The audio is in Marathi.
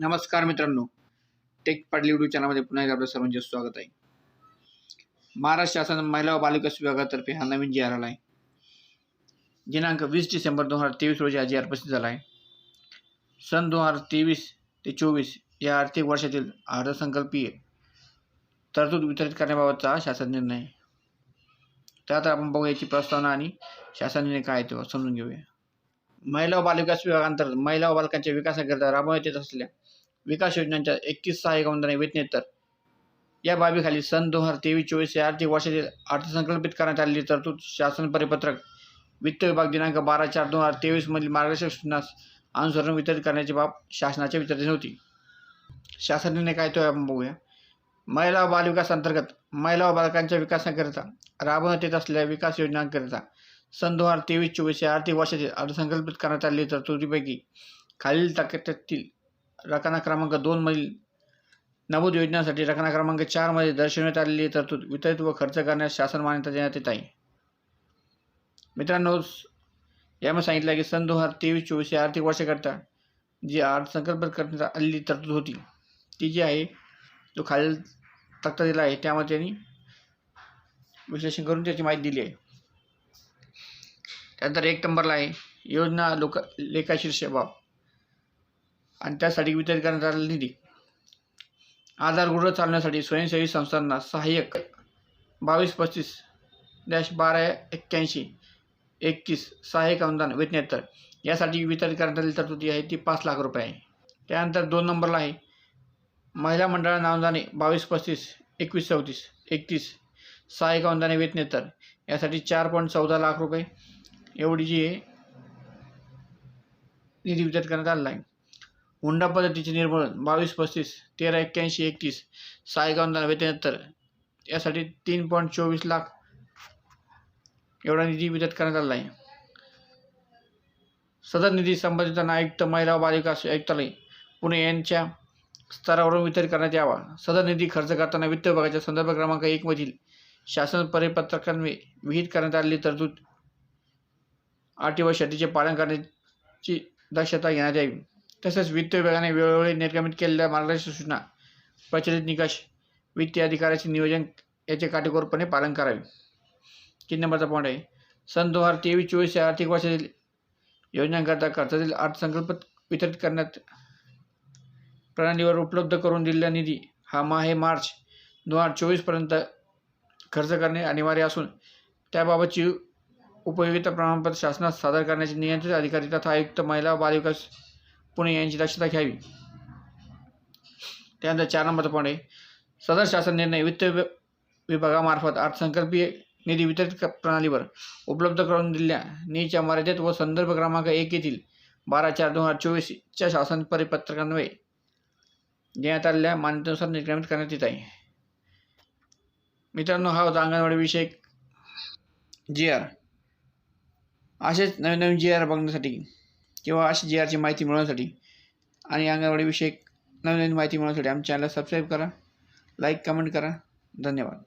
नमस्कार मित्रांनो. टेक पाडली यूट्यूब चॅनलमध्ये पुन्हा एकदा आपलं सर्वांचे स्वागत आहे. महाराष्ट्र शासन महिला व बालविकास विभागातर्फे हा नवीन जी आर आला आहे. दिनांक वीस डिसेंबर दोन हजार तेवीस रोजी हा जी आर प्रसिद्ध झाला आहे. सन दोन हजार तेवीस ते चोवीस या आर्थिक वर्षातील अर्थसंकल्पीय तरतूद वितरित करण्याबाबतचा शासन निर्णय. आहे त्यात आपण बघू याची प्रस्तावना आणि शासन निर्णय काय आहे तेव्हा समजून घेऊया. महिला व बालविकास विभागांतर्गत महिला व बालकांच्या विकासाकरिता राबवण्यात येत असलेल्या विकास योजनांच्या एकतीस सहाय्यक अनुदाने वेतनेतर या बाबीखाली सन दोन हजार तेवीस चोवीस या आर्थिक वर्षातील अर्थसंकल्पित करण्यात आलेली तरतूद शासन परिपत्रक वित्त विभाग दिनांक बारा चार दोन हजार तेवीसमधील मार्गदर्शक सूचनास अनुसरून वितरित करण्याची बाब शासनाच्या वितरित होती शासन निर्णय काय तो आपण बघूया. महिला व बालविकास अंतर्गत महिला व बालकांच्या विकासाकरिता राबवण्यात येत असलेल्या विकास योजनांकरिता सन दोन हजार तेवीस चोवीस या आर्थिक वर्षातील अर्थसंकल्पित करण्यात आलेली तरतुदीपैकी खालील टक्क्यातील रकाना क्रमांक दोनमधील नमूद योजनांसाठी रकाना क्रमांक चारमध्ये दर्शवण्यात आलेली तरतूद वितरित व खर्च करण्यास शासन मान्यता देण्यात येत आहे. मित्रांनो यामध्ये सांगितलं आहे की सन दोन हजार तेवीस चोवीस या आर्थिक वर्षाकरिता जी अर्थसंकल्प करण्यात आलेली तरतूद होती ती जी आहे जो खालील तक्ता दिला आहे त्यामध्ये त्यांनी विश्लेषण करून त्याची माहिती दिली आहे. त्यानंतर एक नंबरला आहे योजना लोक लेखाशीर्ष बाब आणि त्यासाठी वितरित करण्यात आलेला निधी. आधारगृह चालण्यासाठी स्वयंसेवी संस्थांना सहाय्यक. बावीस पस्तीस डॅश बारा एक्क्याऐंशी एकतीस सहाय्यक अनुदान वेतनेतर. यासाठी वितरित करण्यात आलेली तरतुदी आहे ती पाच लाख रुपये आहे. त्यानंतर दोन नंबरला आहे महिला मंडळांना अनुदाने बावीस पस्तीस एकवीस चौतीस एकतीस सहाय्यक अनुदाने वेतनेत्तर यासाठी चार पॉईंट चौदा लाख रुपये. एवढी जी निधी वितरित करण्यात आलेला आहे. हुंडा पद्धतीचे निर्मूलन बावीस पस्तीस तेरा एक्क्याऐंशी एकतीस सहा एकावन्न वेतनेतर यासाठी तीन पॉईंट चोवीस लाख एवढा निधी वितरित करण्यात आला आहे. सदर निधी संबंधित आयुक्त महिला व बालविकास आयुक्तालय पुणे यांच्या स्तरावरून वितरित करण्यात यावा. सदर निधी खर्च करताना वित्त विभागाच्या संदर्भ क्रमांक एकमधील शासन परिपत्रकांवे विहित करण्यात आलेली तरतूद अटी व शर्तीचे पालन करण्याची दक्षता घेण्यात यावी. तसेच वित्त विभागाने वेळोवेळी निर्गमित केलेल्या मार्गदर्शक सूचना प्रचलित निकष वित्तीय अधिकाऱ्याचे नियोजन याचे काटेकोरपणे पालन करावे. तीन नंबरचा पॉईंट आहे. सन दोन हजार तेवीस चोवीस या आर्थिक वर्षातील योजनांकरता खर्चातील अर्थसंकल्प वितरित करण्यात प्रणालीवर उपलब्ध करून दिलेला निधी हा माहे मार्च दोन हजार चोवीसपर्यंत खर्च करणे अनिवार्य असून त्याबाबतची उपयोगिता प्रमाणपत्र शासनास सादर करण्याचे नियंत्रित अधिकारी तथा आयुक्त महिला बालविकास पुणे यांची दक्षता घ्यावी. त्यानंतर चार नंबरचा पॉईंट आहे. सदर शासन निर्णय वित्त विभागामार्फत अर्थसंकल्पीय निधी वितरित प्रणालीवर उपलब्ध करून दिल्या. निच्या मर्यादेत व संदर्भ क्रमांक एक येथील बारा चार दोन हजार चोवीसच्या शासन परिपत्रकान्वये देण्यात आलेल्या मान्यतेनुसार निर्गमित करण्यात येत आहे. मित्रांनो हा होता अंगणवाडी विषयक जी आर असेच नवीन नवीन जी आर बघण्यासाठी किंवा अशी जी आरची माहिती मिळवण्यासाठी आणि अंगणवाडीविषयक नवीन नवीन माहिती मिळवण्यासाठी आमच्या चॅनलला सबस्क्राईब करा लाईक कमेंट करा. धन्यवाद.